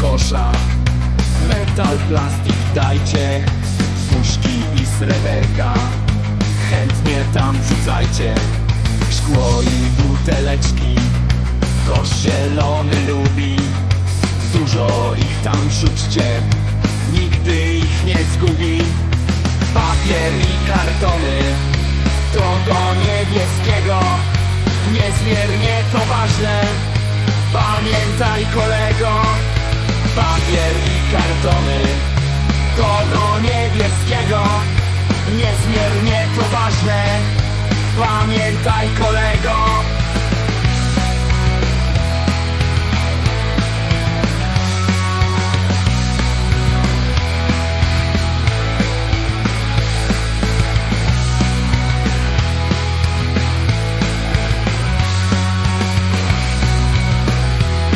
kosza. Metal, plastik dajcie. Puszki i sreberka Chętnie tam wrzucajcie Szkło i buteleczki. Kosz zielony lubi. Dużo ich tam rzućcie. Nigdy ich nie zgubi. Papier i kartony Pamiętaj kolego Papier i kartony. To do niebieskiego Niezmiernie to ważne Pamiętaj kolego